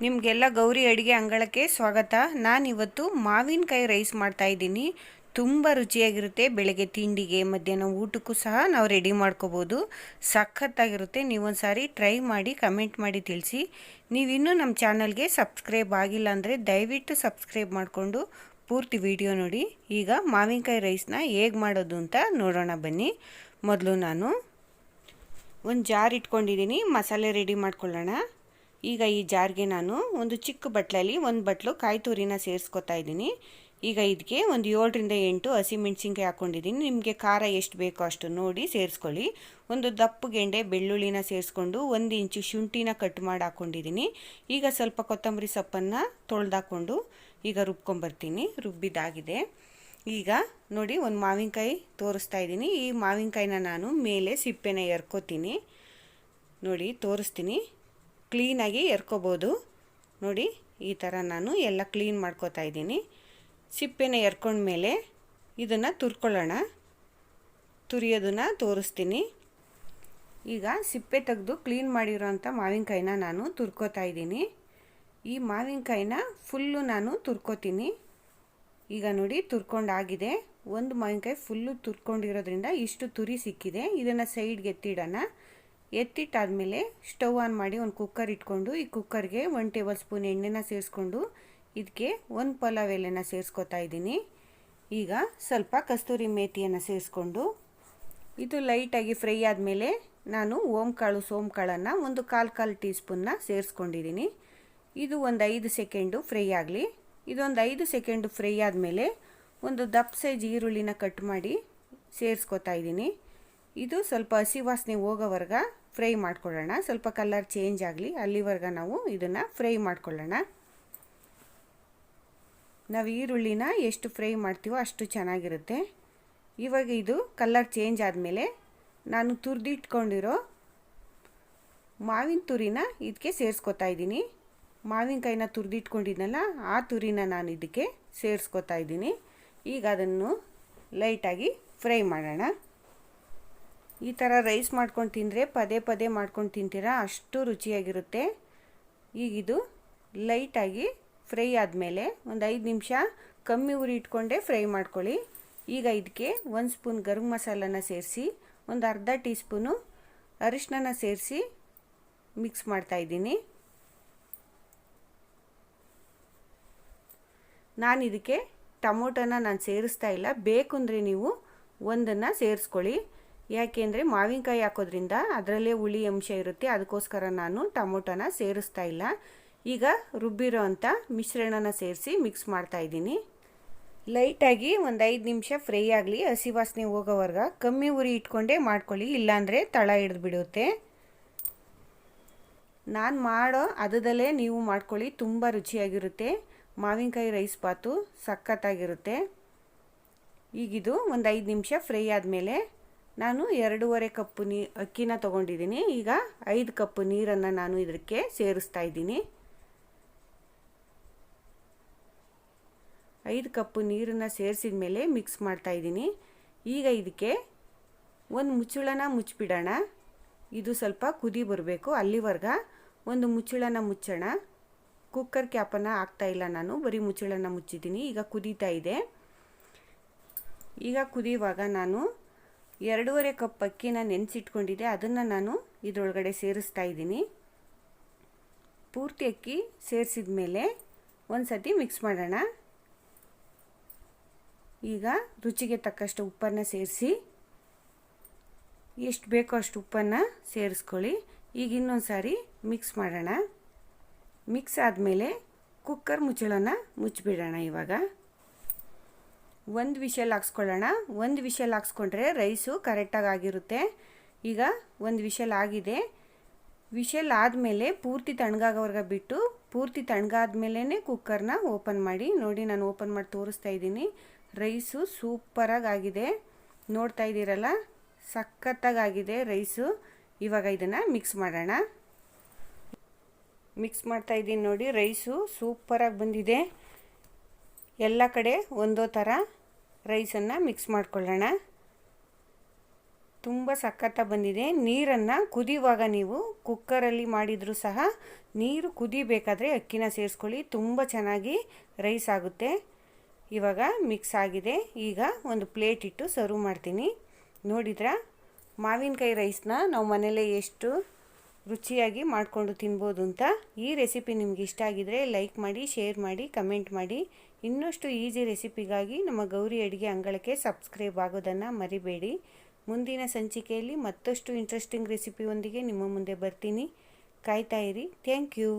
ನಿಮಗೆಲ್ಲ ಗೌರಿ ಅಡುಗೆ ಅಂಗಳಕ್ಕೆ ಸ್ವಾಗತ. ನಾನಿವತ್ತು ಮಾವಿನಕಾಯಿ ರೈಸ್ ಮಾಡ್ತಾ ಇದ್ದೀನಿ. ತುಂಬ ರುಚಿಯಾಗಿರುತ್ತೆ ಬೆಳಗ್ಗೆ ತಿಂಡಿಗೆ, ಮಧ್ಯಾಹ್ನ ಊಟಕ್ಕೂ ಸಹ ನಾವು ರೆಡಿ ಮಾಡ್ಕೋಬೋದು. ಸಖತ್ತಾಗಿರುತ್ತೆ ನೀವೊಂದು ಸಾರಿ ಟ್ರೈ ಮಾಡಿ ಕಮೆಂಟ್ ಮಾಡಿ ತಿಳಿಸಿ. ನೀವಿನ್ನೂ ನಮ್ಮ ಚಾನಲ್ಗೆ ಸಬ್ಸ್ಕ್ರೈಬ್ ಆಗಿಲ್ಲ ಅಂದರೆ ದಯವಿಟ್ಟು ಸಬ್ಸ್ಕ್ರೈಬ್ ಮಾಡಿಕೊಂಡು ಪೂರ್ತಿ ವಿಡಿಯೋ ನೋಡಿ. ಈಗ ಮಾವಿನಕಾಯಿ ರೈಸ್ನ ಹೇಗೆ ಮಾಡೋದು ಅಂತ ನೋಡೋಣ ಬನ್ನಿ. ಮೊದಲು ನಾನು ಒಂದು ಜಾರ್ ಇಟ್ಕೊಂಡಿದ್ದೀನಿ, ಮಸಾಲೆ ರೆಡಿ ಮಾಡ್ಕೊಳ್ಳೋಣ. ಈಗ ಈ ಜಾರ್ಗೆ ನಾನು ಒಂದು ಚಿಕ್ಕ ಬಟ್ಲಲ್ಲಿ ಒಂದು ಬಟ್ಲು ಕಾಯಿ ತುರಿನ ಸೇರಿಸ್ಕೊತಾ ಇದ್ದೀನಿ. ಈಗ ಇದಕ್ಕೆ ಒಂದು ಏಳರಿಂದ ಎಂಟು ಹಸಿಮೆಣ್ಸಿನ್ಕಾಯಿ ಹಾಕ್ಕೊಂಡಿದ್ದೀನಿ. ನಿಮಗೆ ಖಾರ ಎಷ್ಟು ಬೇಕೋ ಅಷ್ಟು ನೋಡಿ ಸೇರಿಸ್ಕೊಳ್ಳಿ. ಒಂದು ದಪ್ಪು ಗೆಂಡೆ ಬೆಳ್ಳುಳ್ಳಿನ ಸೇರಿಸ್ಕೊಂಡು ಒಂದು ಇಂಚು ಶುಂಠಿನ ಕಟ್ ಮಾಡಿ ಹಾಕ್ಕೊಂಡಿದ್ದೀನಿ. ಈಗ ಸ್ವಲ್ಪ ಕೊತ್ತಂಬರಿ ಸೊಪ್ಪನ್ನು ತೊಳೆದಾಕೊಂಡು ಈಗ ರುಬ್ಕೊಂಬರ್ತೀನಿ. ರುಬ್ಬಿದ್ದಾಗಿದೆ ಈಗ ನೋಡಿ ಒಂದು ಮಾವಿನಕಾಯಿ ತೋರಿಸ್ತಾ ಇದ್ದೀನಿ. ಈ ಮಾವಿನಕಾಯಿನ ನಾನು ಮೇಲೆ ಸಿಪ್ಪೆನ ಎರ್ಕೋತೀನಿ. ನೋಡಿ ತೋರಿಸ್ತೀನಿ. ಕ್ಲೀನಾಗಿ ಎರ್ಕೋಬೋದು. ನೋಡಿ, ಈ ಥರ ನಾನು ಎಲ್ಲ ಕ್ಲೀನ್ ಮಾಡ್ಕೋತಾ ಇದ್ದೀನಿ. ಸಿಪ್ಪೆನ ಎರ್ಕೊಂಡ್ಮೇಲೆ ಇದನ್ನು ತುರ್ಕೊಳ್ಳೋಣ. ತುರಿಯೋದನ್ನು ತೋರಿಸ್ತೀನಿ. ಈಗ ಸಿಪ್ಪೆ ತೆಗೆದು ಕ್ಲೀನ್ ಮಾಡಿರೋಂಥ ಮಾವಿನಕಾಯಿನ ನಾನು ತುರ್ಕೋತಾ ಇದ್ದೀನಿ. ಈ ಮಾವಿನಕಾಯಿನ ಫುಲ್ಲು ನಾನು ತುರ್ಕೋತೀನಿ. ಈಗ ನೋಡಿ, ತುರ್ಕೊಂಡಾಗಿದೆ. ಒಂದು ಮಾವಿನಕಾಯಿ ಫುಲ್ಲು ತುರ್ಕೊಂಡಿರೋದ್ರಿಂದ ಇಷ್ಟು ತುರಿ ಸಿಕ್ಕಿದೆ. ಇದನ್ನು ಸೈಡ್ಗೆ ಎತ್ತಿಡೋಣ. ಎತ್ತಿಟ್ಟಾದಮೇಲೆ ಸ್ಟವ್ ಆನ್ ಮಾಡಿ ಒಂದು ಕುಕ್ಕರ್ ಇಟ್ಕೊಂಡು, ಈ ಕುಕ್ಕರ್ಗೆ ಒನ್ ಟೇಬಲ್ ಸ್ಪೂನ್ ಎಣ್ಣೆನ ಸೇರಿಸ್ಕೊಂಡು ಇದಕ್ಕೆ ಒಂದು ಪಲಾವ್ ಎಲೆನ ಸೇರಿಸ್ಕೊತಾ ಇದ್ದೀನಿ. ಈಗ ಸ್ವಲ್ಪ ಕಸ್ತೂರಿ ಮೇಥಿಯನ್ನು ಸೇರಿಸ್ಕೊಂಡು, ಇದು ಲೈಟಾಗಿ ಫ್ರೈ ಆದಮೇಲೆ ನಾನು ಓಂಕಾಳು, ಸೋಂಕಾಳನ್ನು ಒಂದು ಕಾಲು ಕಾಲು ಟೀ ಸ್ಪೂನ್ನ ಸೇರಿಸ್ಕೊಂಡಿದ್ದೀನಿ. ಇದು ಒಂದು ಐದು ಸೆಕೆಂಡು ಫ್ರೈ ಆಗಲಿ. ಇದೊಂದು ಐದು ಸೆಕೆಂಡು ಫ್ರೈ ಆದಮೇಲೆ ಒಂದು ದಪ್ಪ ಸೈಜ್ ಈರುಳ್ಳಿನ ಕಟ್ ಮಾಡಿ ಸೇರಿಸ್ಕೊತಾ ಇದ್ದೀನಿ. ಇದು ಸ್ವಲ್ಪ ಹಸಿ ವಾಸನೆ ಹೋಗೋವರೆಗ ಫ್ರೈ ಮಾಡ್ಕೊಳ್ಳೋಣ. ಸ್ವಲ್ಪ ಕಲರ್ ಚೇಂಜ್ ಆಗಲಿ, ಅಲ್ಲಿವರೆಗ ನಾವು ಇದನ್ನು ಫ್ರೈ ಮಾಡ್ಕೊಳ್ಳೋಣ. ನಾವು ಈರುಳ್ಳಿನ ಎಷ್ಟು ಫ್ರೈ ಮಾಡ್ತೀವೋ ಅಷ್ಟು ಚೆನ್ನಾಗಿರುತ್ತೆ. ಇವಾಗ ಇದು ಕಲರ್ ಚೇಂಜ್ ಆದಮೇಲೆ ನಾನು ತುರಿದಿಟ್ಕೊಂಡಿರೋ ಮಾವಿನ ತುರಿನ ಇದಕ್ಕೆ ಸೇರಿಸ್ಕೊತಾ ಇದ್ದೀನಿ. ಮಾವಿನಕಾಯಿನ ತುರಿದಿಟ್ಕೊಂಡಿದ್ನಲ್ಲ, ಆ ತುರಿನ ನಾನು ಇದಕ್ಕೆ ಸೇರಿಸ್ಕೊತಾ ಇದ್ದೀನಿ. ಈಗ ಅದನ್ನು ಲೈಟಾಗಿ ಫ್ರೈ ಮಾಡೋಣ. ಈ ಥರ ರೈಸ್ ಮಾಡ್ಕೊಂಡು ತಿಂದರೆ ಪದೇ ಪದೇ ಮಾಡ್ಕೊಂಡು ತಿಂತೀರಾ? ಅಷ್ಟು ರುಚಿಯಾಗಿರುತ್ತೆ. ಈಗಿದು ಲೈಟಾಗಿ ಫ್ರೈ ಆದಮೇಲೆ ಒಂದು ಐದು ನಿಮಿಷ ಕಮ್ಮಿ ಉರಿ ಇಟ್ಕೊಂಡೇ ಫ್ರೈ ಮಾಡ್ಕೊಳ್ಳಿ. ಈಗ ಇದಕ್ಕೆ ಒಂದು ಸ್ಪೂನ್ ಗರಂ ಮಸಾಲನ ಸೇರಿಸಿ, ಒಂದು ಅರ್ಧ ಟೀ ಸ್ಪೂನು ಅರಿಶಿನ ಸೇರಿಸಿ ಮಿಕ್ಸ್ ಮಾಡ್ತಾಯಿದ್ದೀನಿ ನಾನು ಇದಕ್ಕೆ ಟೊಮೊಟೊನ ನಾನು ಸೇರಿಸ್ತಾ ಇಲ್ಲ. ಬೇಕು ಅಂದರೆ ನೀವು ಒಂದನ್ನು ಸೇರಿಸ್ಕೊಳ್ಳಿ. ಯಾಕೆಂದರೆ ಮಾವಿನಕಾಯಿ ಹಾಕೋದ್ರಿಂದ ಅದರಲ್ಲೇ ಹುಳಿ ಅಂಶ ಇರುತ್ತೆ, ಅದಕ್ಕೋಸ್ಕರ ನಾನು ಟೊಮೊಟೊನ ಸೇರಿಸ್ತಾ ಇಲ್ಲ. ಈಗ ರುಬ್ಬಿರೋ ಅಂಥ ಮಿಶ್ರಣನ ಸೇರಿಸಿ ಮಿಕ್ಸ್ ಮಾಡ್ತಾ ಇದ್ದೀನಿ. ಲೈಟಾಗಿ ಒಂದು ಐದು ನಿಮಿಷ ಫ್ರೈ ಆಗಲಿ, ಹಸಿ ವಾಸನೆ ಹೋಗೋವರ್ಗ ಕಮ್ಮಿ ಉರಿ ಇಟ್ಕೊಂಡೇ ಮಾಡ್ಕೊಳ್ಳಿ, ಇಲ್ಲಾಂದರೆ ತಳ ಹಿಡಿದು ಬಿಡುತ್ತೆ. ನಾನು ಮಾಡೋ ಅದದಲ್ಲೇ ನೀವು ಮಾಡ್ಕೊಳ್ಳಿ, ತುಂಬ ರುಚಿಯಾಗಿರುತ್ತೆ. ಮಾವಿನಕಾಯಿ ರೈಸ್ ಬಾತು ಸಖತ್ತಾಗಿರುತ್ತೆ. ಈಗಿದು ಒಂದು ಐದು ನಿಮಿಷ ಫ್ರೈ ಆದಮೇಲೆ ನಾನು ಎರಡೂವರೆ ಕಪ್ಪು ನೀ, ಅಕ್ಕಿನ ತೊಗೊಂಡಿದ್ದೀನಿ. ಈಗ ಐದು ಕಪ್ಪು ನೀರನ್ನು ನಾನು ಇದಕ್ಕೆ ಸೇರಿಸ್ತಾ ಇದ್ದೀನಿ. ಐದು ಕಪ್ಪು ನೀರನ್ನು ಸೇರಿಸಿದ ಮೇಲೆ ಮಿಕ್ಸ್ ಮಾಡ್ತಾ ಇದ್ದೀನಿ. ಈಗ ಇದಕ್ಕೆ ಒಂದು ಮುಚ್ಚಳನ ಮುಚ್ಚಿಬಿಡೋಣ. ಇದು ಸ್ವಲ್ಪ ಕುದಿ ಬರಬೇಕು. ಅಲ್ಲಿವರೆಗ ಒಂದು ಮುಚ್ಚಳನ ಮುಚ್ಚೋಣ. ಕುಕ್ಕರ್ ಕ್ಯಾಪನ್ನು ಹಾಕ್ತಾ ಇಲ್ಲ ನಾನು. ಬರೀ ಮುಚ್ಚಳನ ಮುಚ್ಚಿದ್ದೀನಿ. ಈಗ ಕುದೀತಾ ಇದೆ. ಈಗ ಕುದಿಯುವಾಗ ನಾನು ಎರಡೂವರೆ ಕಪ್ ಅಕ್ಕಿನ ನೆನೆಸಿಟ್ಕೊಂಡಿದ್ದೆ, ಅದನ್ನು ನಾನು ಇದರೊಳಗಡೆ ಸೇರಿಸ್ತಾ ಇದ್ದೀನಿ. ಪೂರ್ತಿ ಅಕ್ಕಿ ಸೇರಿಸಿದ ಮೇಲೆ ಒಂದು ಸತಿ ಮಿಕ್ಸ್ ಮಾಡೋಣ. ಈಗ ರುಚಿಗೆ ತಕ್ಕಷ್ಟು ಉಪ್ಪನ್ನು ಸೇರಿಸಿ, ಎಷ್ಟು ಬೇಕೋ ಅಷ್ಟು ಉಪ್ಪನ್ನು ಸೇರಿಸ್ಕೊಳ್ಳಿ. ಈಗ ಇನ್ನೊಂದು ಸಾರಿ ಮಿಕ್ಸ್ ಮಾಡೋಣ. ಮಿಕ್ಸ್ ಆದಮೇಲೆ ಕುಕ್ಕರ್ ಮುಚ್ಚಳನ ಮುಚ್ಚಿಬಿಡೋಣ ಇವಾಗ. ಒಂದು ವಿಷಲ್ ಹಾಕ್ಸ್ಕೊಳ್ಳೋಣ. ಒಂದು ವಿಷಲ್ ಹಾಕ್ಸ್ಕೊಂಡ್ರೆ ರೈಸು ಕರೆಕ್ಟಾಗಿ ಆಗಿರುತ್ತೆ. ಈಗ ಒಂದು ವಿಷಲ್ ಆಗಿದೆ. ವಿಷಲ್ ಆದಮೇಲೆ ಪೂರ್ತಿ ತಣ್ಣಗಾಗೋವರೆಗೆ ಬಿಟ್ಟು ಪೂರ್ತಿ ತಣ್ಣಗಾದ್ಮೇಲೆ ಕುಕ್ಕರ್ನ ಓಪನ್ ಮಾಡಿ, ನೋಡಿ ನಾನು ಓಪನ್ ಮಾಡಿ ತೋರಿಸ್ತಾ ಇದ್ದೀನಿ. ರೈಸು ಸೂಪರಾಗಿ ಆಗಿದೆ. ನೋಡ್ತಾ ಇದ್ದೀರಲ್ಲ? ಸಖತ್ತಾಗಿದೆ ರೈಸು. ಇವಾಗ ಇದನ್ನು ಮಿಕ್ಸ್ ಮಾಡೋಣ. ಮಿಕ್ಸ್ ಮಾಡ್ತಾ ಇದ್ದೀನಿ ನೋಡಿ, ರೈಸು ಸೂಪರಾಗಿ ಬಂದಿದೆ. ಎಲ್ಲ ಕಡೆ ಒಂದೋ ಥರ ರೈಸನ್ನು ಮಿಕ್ಸ್ ಮಾಡ್ಕೊಳ್ಳೋಣ. ತುಂಬ ಸಖತ್ತ ಬಂದಿದೆ. ನೀರನ್ನು ಕುದಿಯುವಾಗ ನೀವು ಕುಕ್ಕರಲ್ಲಿ ಮಾಡಿದರೂ ಸಹ ನೀರು ಕುದಿಬೇಕಾದ್ರೆ ಅಕ್ಕಿನ ಸೇರಿಸ್ಕೊಳ್ಳಿ. ತುಂಬ ಚೆನ್ನಾಗಿ ರೈಸ್ ಆಗುತ್ತೆ. ಇವಾಗ ಮಿಕ್ಸ್ ಆಗಿದೆ. ಈಗ ಒಂದು ಪ್ಲೇಟ್ ಇಟ್ಟು ಸರ್ವ್ ಮಾಡ್ತೀನಿ. ನೋಡಿದ್ರ? ಮಾವಿನಕಾಯಿ ರೈಸ್ನ ನಾವು ಮನೇಲೇ ಎಷ್ಟು ರುಚಿಯಾಗಿ ಮಾಡಿಕೊಂಡು ತಿನ್ಬೋದು ಅಂತ. ಈ ರೆಸಿಪಿ ನಿಮ್ಗೆ ಇಷ್ಟ ಆಗಿದರೆ ಲೈಕ್ ಮಾಡಿ, ಶೇರ್ ಮಾಡಿ, ಕಮೆಂಟ್ ಮಾಡಿ. ಇನ್ನಷ್ಟು ಈಸಿ ರೆಸಿಪಿಗಾಗಿ ನಮ್ಮ ಗೌರಿ ಅಡುಗೆ ಅಂಗಳಕ್ಕೆ ಸಬ್ಸ್ಕ್ರೈಬ್ ಆಗೋದನ್ನು ಮರಿಬೇಡಿ. ಮುಂದಿನ ಸಂಚಿಕೆಯಲ್ಲಿ ಮತ್ತಷ್ಟು ಇಂಟ್ರೆಸ್ಟಿಂಗ್ ರೆಸಿಪಿಯೊಂದಿಗೆ ನಿಮ್ಮ ಮುಂದೆ ಬರ್ತೀನಿ. ಕಾಯ್ತಾ ಇರಿ. Thank you